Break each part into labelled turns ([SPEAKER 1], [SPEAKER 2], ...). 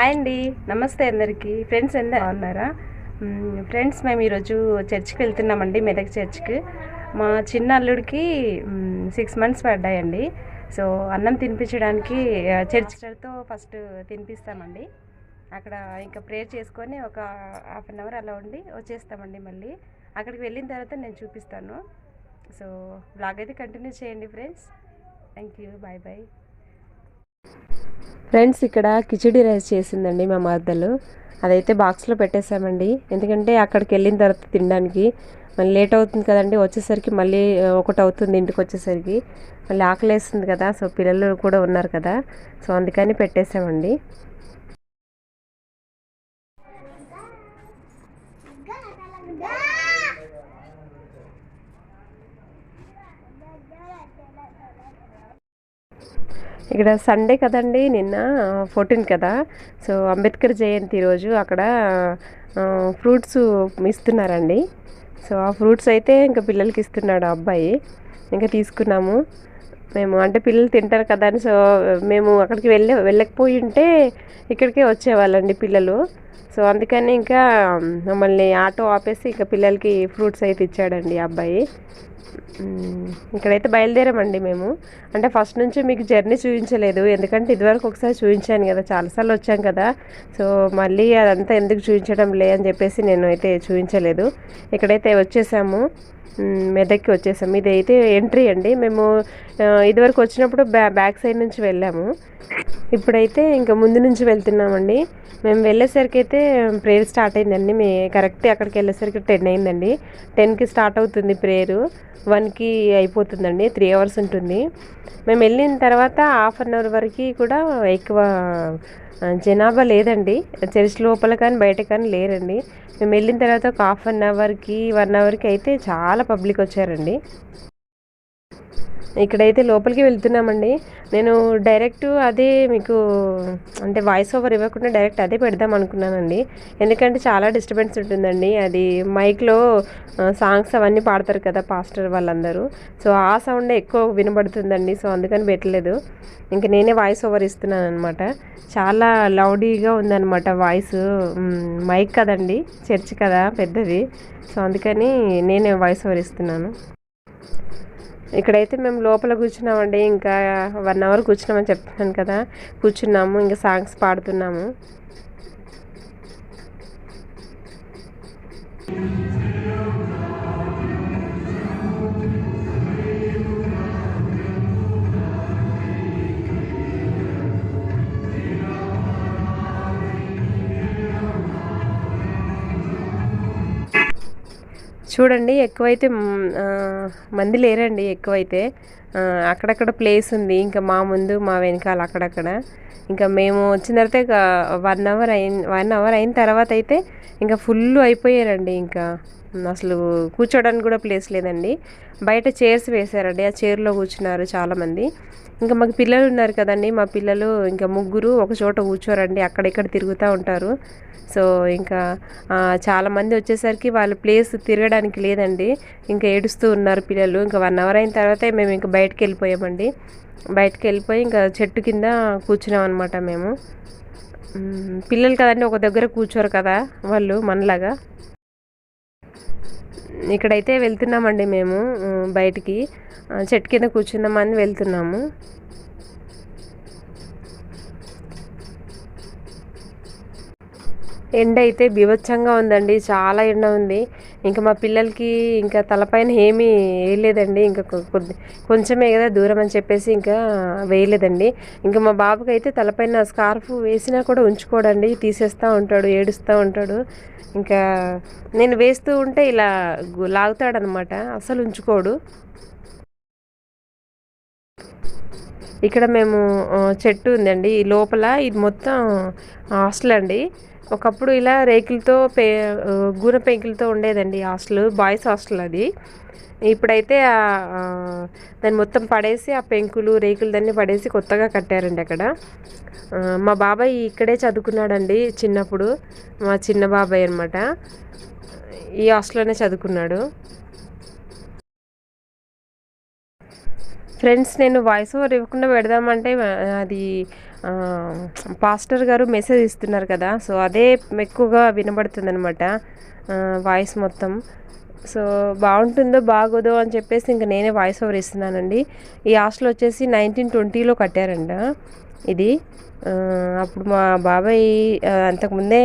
[SPEAKER 1] Hi అండి. నమస్తే అందరికీ. ఫ్రెండ్స్ ఎంత బాగున్నారా? ఫ్రెండ్స్ మేము ఈరోజు చర్చ్కి వెళ్తున్నామండి మెదక్ చర్చ్కి మా చిన్న అల్లుడికి సిక్స్ మంత్స్ పడ్డాయండి. సో అన్నం తినిపించడానికి చర్చ్తో ఫస్ట్ తినిపిస్తామండి. అక్కడ ఇంకా ప్రేయర్ చేసుకొని ఒక హాఫ్ అన్ అవర్ అలా ఉండి వచ్చేస్తామండి మళ్ళీ. అక్కడికి వెళ్ళిన తర్వాత నేను చూపిస్తాను. సో బ్లాగ్ అయితే కంటిన్యూ చేయండి friends thank you bye bye friends ఇక్కడ కిచిడి రైస్ చేసిందండి మా మద్దలు అదైతే బాక్స్లో పెట్టేసామండి ఎందుకంటే అక్కడికి వెళ్ళిన తర్వాత తినడానికి మళ్ళీ లేట్ అవుతుంది కదండి. వచ్చేసరికి మళ్ళీ ఒకటి అవుతుంది ఇంటికి వచ్చేసరికి. మళ్ళీ ఆకలి వేస్తుంది కదా సో పిల్లలు కూడా ఉన్నారు కదా. సో అందుకని పెట్టేసామండి ఇక్కడ సండే కదండి నిన్న ఫోర్టీన్ కదా. సో అంబేద్కర్ జయంతి రోజు అక్కడ ఫ్రూట్స్ ఇస్తున్నారండి. సో ఆ ఫ్రూట్స్ అయితే ఇంకా పిల్లలకి ఇస్తున్నాడు ఆ అబ్బాయి. ఇంకా తీసుకున్నాము. మేము అంటే పిల్లలు తింటారు కదా అని సో మేము అక్కడికి వెళ్ళే వెళ్ళకపోయి ఉంటే ఇక్కడికే వచ్చేవాళ్ళండి పిల్లలు. సో అందుకని ఇంకా మమ్మల్ని ఆటో ఆపేసి ఇంకా పిల్లలకి ఫ్రూట్స్ అయితే ఇచ్చాడండి ఆ అబ్బాయి. ఇక్కడైతే బయలుదేరామండి మేము. అంటే ఫస్ట్ నుంచి మీకు జర్నీ చూపించలేదు. ఎందుకంటే ఇదివరకు ఒకసారి చూపించాను కదా చాలాసార్లు వచ్చాం కదా. సో మళ్ళీ అదంతా ఎందుకు చూపించడం లే అని చెప్పేసి నేను అయితే చూపించలేదు. ఇక్కడైతే వచ్చేసాము. మెదక్కి వచ్చేసాం. ఇది అయితే ఎంట్రీ అండి. మేము ఇదివరకు వచ్చినప్పుడు బ్యా బ్యాక్ సైడ్ నుంచి వెళ్ళాము. ఇప్పుడైతే ఇంకా ముందు నుంచి వెళ్తున్నామండి. మేము వెళ్ళేసరికి అయితే ప్రేయర్ స్టార్ట్ అయిందండి. మే కరెక్ట్ అక్కడికి వెళ్ళేసరికి టెన్ అయిందండి. టెన్కి స్టార్ట్ అవుతుంది ప్రేయరు. వన్కి అయిపోతుందండి. త్రీ అవర్స్ ఉంటుంది. మేము వెళ్ళిన తర్వాత హాఫ్ అన్ అవర్ వరకు కూడా ఎక్కువ జనాభా లేదండి. చర్చ్ లోపల కానీ బయట కానీ లేరండి. మేము వెళ్ళిన తర్వాత ఒక హాఫ్ అన్ అవర్కి వన్ అవర్కి అయితే చాలా పబ్లిక్ వచ్చారండి. ఇక్కడైతే లోపలికి వెళ్తున్నామండి. నేను డైరెక్ట్ అదే మీకు అంటే వాయిస్ ఓవర్ ఇవ్వకుండా డైరెక్ట్ అదే పెడదాం అనుకున్నానండి. ఎందుకంటే చాలా డిస్టర్బెన్స్ ఉంటుందండి. అది మైక్లో సాంగ్స్ అవన్నీ పాడతారు కదా పాస్టర్ వాళ్ళందరూ. సో ఆ సౌండే ఎక్కువ వినబడుతుందండి. సో అందుకని పెట్టలేదు. ఇంక నేనే వాయిస్ ఓవర్ ఇస్తున్నాను అనమాట చాలా లౌడీగా ఉందన్నమాట వాయిస్ మైక్ కదండి. చర్చ్ కదా పెద్దది. సో అందుకని నేనే వాయిస్ ఓవర్ ఇస్తున్నాను. ఇక్కడైతే మేము లోపల కూర్చున్నామండి ఇంకా వన్ అవర్ కూర్చున్నామని చెప్తున్నాను కదా. కూర్చున్నాము ఇంకా సాంగ్స్ పాడుతున్నాము. చూడండి ఎక్కువైతే మంది లేరండి ఎక్కువైతే. అక్కడక్కడ ప్లేస్ ఉంది ఇంకా మా ముందు మా వెనకాల అక్కడక్కడ. ఇంకా మేము వచ్చిన తర్వాత ఇక వన్ అవర్ అయిన వన్ అవర్ అయిన తర్వాత అయితే ఇంకా ఫుల్ అయిపోయారండి ఇంకా. అసలు కూర్చోడానికి కూడా ప్లేస్ లేదండి. బయట చైర్స్ వేశారండి. ఆ చైర్లో కూర్చున్నారు చాలామంది. ఇంకా మాకు పిల్లలు ఉన్నారు కదండి. మా పిల్లలు ఇంకా ముగ్గురు ఒక చోట కూర్చోరండి. అక్కడిక్కడ తిరుగుతూ ఉంటారు. సో ఇంకా చాలామంది వచ్చేసరికి వాళ్ళ ప్లేస్ తిరగడానికి లేదండి. ఇంకా ఏడుస్తూ ఉన్నారు పిల్లలు. ఇంకా వన్ అవర్ అయిన తర్వాత మేము ఇంకా బయటకు వెళ్ళిపోయామండి. బయటకు వెళ్ళిపోయి ఇంకా చెట్టు కింద కూర్చున్నాం అనమాట మేము. పిల్లలు కదండి ఒక దగ్గర కూర్చోరు కదా వాళ్ళు మనలాగా. ఇక్కడైతే వెళ్తున్నామండి మేము బయటికి. చెట్టు కింద కూర్చుందామని వెళ్తున్నాము. ఎండ అయితే బీభత్సంగా ఉందండి. చాలా ఎండ ఉంది. ఇంకా మా పిల్లలకి ఇంకా తలపైన ఏమీ వేయలేదండి. ఇంకా కొద్ది కొంచెమే కదా దూరం అని చెప్పేసి ఇంకా వేయలేదండి. ఇంకా మా బాబుకి అయితే తలపైన స్కార్ఫ్ వేసినా కూడా ఉంచుకోడండి. తీసేస్తూ ఉంటాడు ఏడుస్తూ ఉంటాడు. ఇంకా నేను వేస్తూ ఉంటే ఇలా లాగుతాడనమాట. అసలు ఉంచుకోడు. ఇక్కడ మేము చెట్టు ఉందండి. ఈ లోపల ఇది మొత్తం హాస్టల్ అండి. ఒకప్పుడు ఇలా రేకులతో పే గూన పెంకులతో ఉండేదండి హాస్టల్ బాయ్స్ హాస్టల్ అది. ఇప్పుడైతే దాన్ని మొత్తం పడేసి ఆ పెంకులు రేకులు దాన్ని పడేసి కొత్తగా కట్టారండి అక్కడ. మా బాబాయ్ ఇక్కడే చదువుకున్నాడండి చిన్నప్పుడు మా చిన్న బాబాయ్ అనమాట ఈ హాస్టల్లోనే చదువుకున్నాడు. ఫ్రెండ్స్ నేను వాయిస్ ఓవర్ ఇవ్వకుండా పెడదామంటే అది పాస్టర్ గారు మెసేజ్ ఇస్తున్నారు కదా సో అదే ఎక్కువగా వినబడుతుంది అనమాట వాయిస్ మొత్తం. సో బాగుంటుందో బాగోదో అని చెప్పేసి ఇంకా నేనే వాయిస్ ఓవర్ ఇస్తున్నానండి. ఈ హాస్టల్ వచ్చేసి నైన్టీన్ ట్వంటీలో కట్టారంట ఇది. అప్పుడు మా బాబాయ్ అంతకుముందే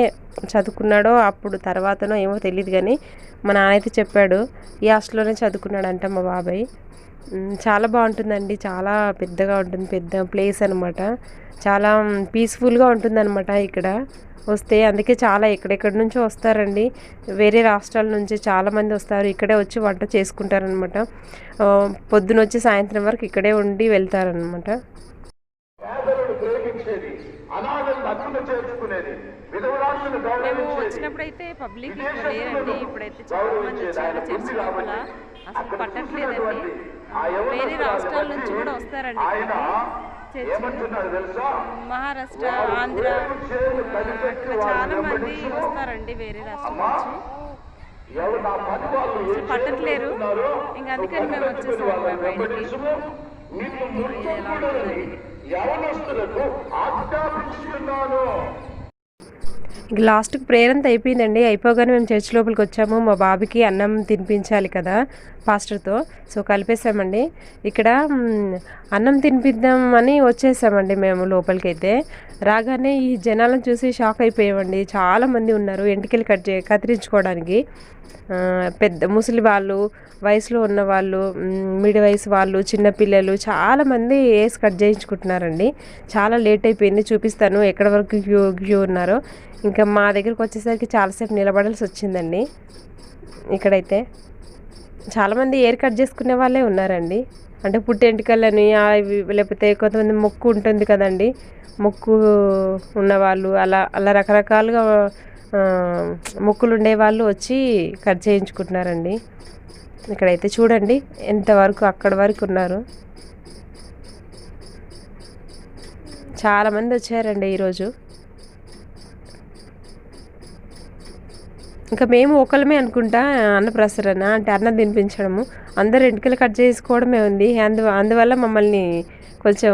[SPEAKER 1] చదువుకున్నాడో అప్పుడు తర్వాతనో ఏమో తెలియదు కానీ మా నాన్న అయితే చెప్పాడు ఈ హాస్టల్లోనే చదువుకున్నాడంట మా బాబాయ్. చాలా బాగుంటుందండి. చాలా పెద్దగా ఉంటుంది. పెద్ద ప్లేస్ అనమాట చాలా పీస్ఫుల్గా ఉంటుందన్నమాట ఇక్కడ. వస్తే అందుకే చాలా ఎక్కడెక్కడి నుంచో వస్తారండి. వేరే రాష్ట్రాల నుంచి చాలామంది వస్తారు. ఇక్కడే వచ్చి వంట చేసుకుంటారనమాట పొద్దున వచ్చి సాయంత్రం వరకు ఇక్కడే ఉండి వెళ్తారనమాట మేము
[SPEAKER 2] గౌరవించేది.
[SPEAKER 1] వచ్చినప్పుడు అయితే పబ్లిక్ లేరండి. ఇప్పుడైతే చాలా మంది వచ్చారు చర్చ్ లోపల. అసలు పట్టట్లేదండి. వేరే రాష్ట్రాల నుంచి కూడా వస్తారండి మహారాష్ట్ర ఆంధ్ర. అట్లా చాలా మంది వస్తారండి వేరే రాష్ట్రం నుంచి. పట్టట్లేరు. ఇంకా అందుకని మేము వచ్చేసాము బయటికి
[SPEAKER 2] ఆజ్ఞాపించుకున్నాను
[SPEAKER 1] ఇక లాస్ట్కి ప్రేయర్ అంతా అయిపోయిందండి. అయిపోగానే మేము చర్చ్ లోపలికి వచ్చాము. మా బాబుకి అన్నం తినిపించాలి కదా పాస్టర్తో. సో కలిపేసామండి ఇక్కడ అన్నం తినిపిద్దామని వచ్చేసామండి మేము లోపలికి అయితే రాగానే ఈ జనాలను చూసి షాక్ అయిపోయామండి. చాలామంది ఉన్నారు. ఎంటికలు కట్ చే కత్తిరించుకోవడానికి. పెద్ద ముసలి వాళ్ళు వయసులో ఉన్న వాళ్ళు మిడి వయసు వాళ్ళు చిన్నపిల్లలు చాలామంది వేసి కట్ చేయించుకుంటున్నారండి. చాలా లేట్ అయిపోయింది చూపిస్తాను ఎక్కడ వరకు క్యూ క్యూ ఉన్నారో. ఇంకా మా దగ్గరికి వచ్చేసరికి చాలాసేపు నిలబడాల్సి వచ్చిందండి. ఇక్కడైతే చాలామంది ఏర్ కట్ చేసుకునే వాళ్ళే ఉన్నారండి. అంటే పుట్టెంటికలని అవి లేకపోతే కొంతమంది మొక్కు ఉంటుంది కదండి. మొక్కు ఉన్నవాళ్ళు అలా అలా రకరకాలుగా మొక్కులు ఉండేవాళ్ళు వచ్చి కట్ చేయించుకుంటున్నారండి. ఇక్కడైతే చూడండి ఎంతవరకు అక్కడ వరకు ఉన్నారు. చాలామంది వచ్చారండి ఈరోజు. ఇంకా మేము ఒకళ్ళమే అనుకుంటా అన్నప్రసరణ అంటే అన్నం తినిపించడము. అందరు ఎంటికలు కట్ చేసుకోవడమే ఉంది. అందు అందువల్ల మమ్మల్ని కొంచెం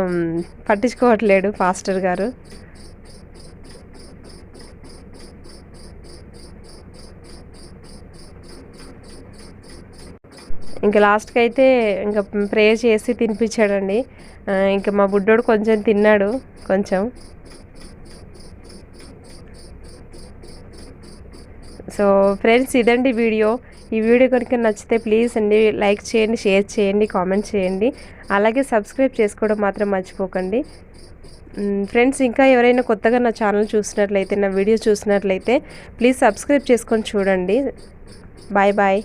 [SPEAKER 1] పట్టించుకోవట్లేడు పాస్టర్ గారు. ఇంకా లాస్ట్కి అయితే ఇంకా ప్రేయర్ చేసి తినిపించాడండి. ఇంకా మా బుడ్డోడు కొంచెం తిన్నాడు కొంచెం. సో ఫ్రెండ్స్ ఇదండి వీడియో. ఈ వీడియో కనుక నచ్చితే ప్లీజ్ అండి లైక్ చేయండి షేర్ చేయండి కామెంట్ చేయండి. అలాగే సబ్స్క్రైబ్ చేసుకోవడం మాత్రం మర్చిపోకండి. ఫ్రెండ్స్ ఇంకా ఎవరైనా కొత్తగా నా ఛానల్ చూసినట్లయితే నా వీడియో చూసినట్లయితే ప్లీజ్ సబ్స్క్రైబ్ చేసుకొని చూడండి. Bye bye.